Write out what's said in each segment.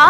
가?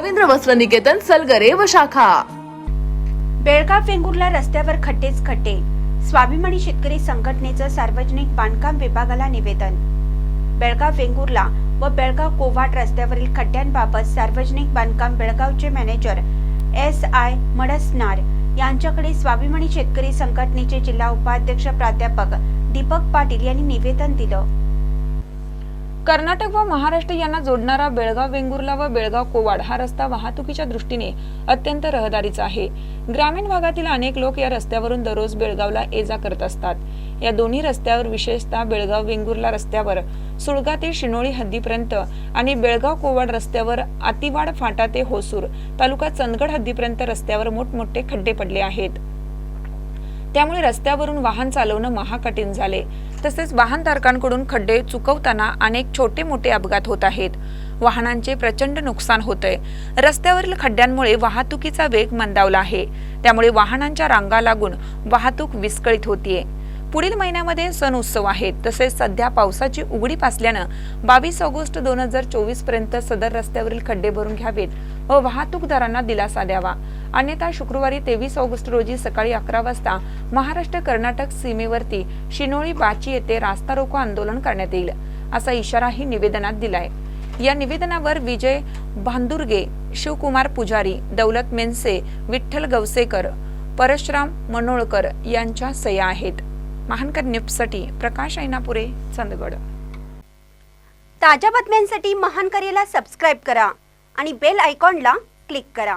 रवींद्र वस्त्र निकेतन सलगरे व शाखा. बेळगाव वेंगुर्ला रस्त्यावर खड्डेच खड्डे. स्वाभिमानी शेतकरी संघटनेचं सार्वजनिक बांधकाम विभागाला निवेदन. बेळगाव वेंगुर्ला व बेळगाव कोवाट रस्त्यावरील खड्ड्यांबाबत सार्वजनिक बांधकाम बेळगावचे मॅनेजर एस आय मडसनार यांच्याकडे स्वाभिमानी शेतकरी संघटनेचे जिल्हा उपाध्यक्ष प्राध्यापक दीपक पाटील यांनी निवेदन दिलं. कर्नाटक व महाराष्ट्र यांना जोडणारा बेळगाव वेंगुर्ला व बेळगाव कोवाड हा रस्ता वाहतुकीच्या दृष्टीने अत्यंत रहदारीचा आहे. ग्रामीण भागातील अनेक लोक या रस्त्यावरून दररोज बेळगावला ये जा करत असतात. या दोन्ही रस्त्यावर विशेषतः बेळगाव वेंगुर्ला रस्त्यावर सुळगा ते शिनोळी हद्दीपर्यंत आणि बेळगाव कोवाड रस्त्यावर आतिवाड फाटा ते होसूर तालुका चंदगड हद्दीपर्यंत रस्त्यावर मोठमोठे खड्डे पडले आहेत. त्यामुळे रस्त्यावरून वाहन चालवणं महाकठीण झाले. तसेच वाहनधारकांकडून खड्डे चुकवताना अनेक छोटे मोठे अपघात होत आहेत. वाहनांचे प्रचंड नुकसान होत आहे रस्त्यावरील खड्ड्यांमुळे वाहतुकीचा वेग मंदावला आहे. त्यामुळे वाहनांच्या रांगा लागून वाहतूक विस्कळीत होतीये. पुढील महिन्यामध्ये सण उत्सव आहेत तसेच सध्या पावसाची उघडीप असल्यानं बावीस ऑगस्ट दोन हजार चोवीसपर्यंत सदर रस्त्यावरील खड्डे भरून घ्यावेत व वाहतूकदारांना दिलासा द्यावा. अन्यथा शुक्रवारी तेवीस ऑगस्ट रोजी सकाळी अकरा वाजता महाराष्ट्र कर्नाटक सीमेवरती शिनोळी बाची येथे रास्ता रोको आंदोलन करण्यात येईल असा इशाराही निवेदनात दिलाय. या निवेदनावर विजय भांदुर्गे शिवकुमार पुजारी दौलत मेनसे विठ्ठल गवसेकर परशुराम मनोळकर यांच्या सह्या आहेत. महानकर न्यूजसाठी प्रकाश ऐनापुरे चंदगड. ताज्या बातम्यांसाठी महानकरेला सबस्क्राईब करा आणि बेल आयकॉनला क्लिक करा.